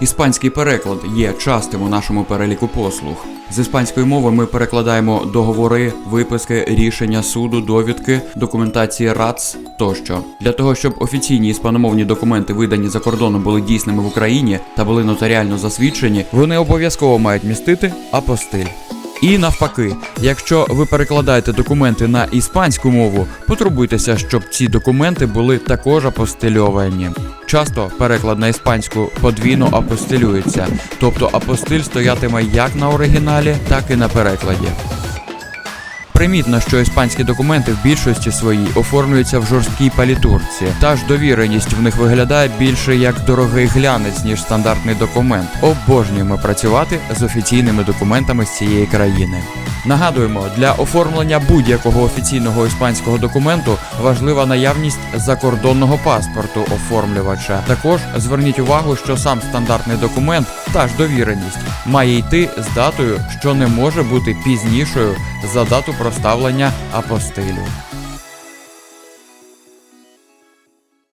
Іспанський переклад є частим у нашому переліку послуг. З іспанської мови ми перекладаємо договори, виписки, рішення суду, довідки, документації РАЦ тощо. Для того, щоб офіційні іспаномовні документи, видані за кордоном, були дійсними в Україні та були нотаріально засвідчені, вони обов'язково мають містити апостиль. І навпаки, якщо ви перекладаєте документи на іспанську мову, потурбуйтеся, щоб ці документи були також апостильовані. Часто переклад на іспанську подвійно апостилюється, тобто апостиль стоятиме як на оригіналі, так і на перекладі. Примітно, що іспанські документи в більшості своїй оформлюються в жорсткій палітурці, та ж довіреність в них виглядає більше як дорогий глянець, ніж стандартний документ. Обожнюємо працювати з офіційними документами з цієї країни. Нагадуємо, для оформлення будь-якого офіційного іспанського документу важлива наявність закордонного паспорту оформлювача. Також зверніть увагу, що сам стандартний документ, та ж довіреність, має йти з датою, що не може бути пізнішою за дату проставлення апостилю.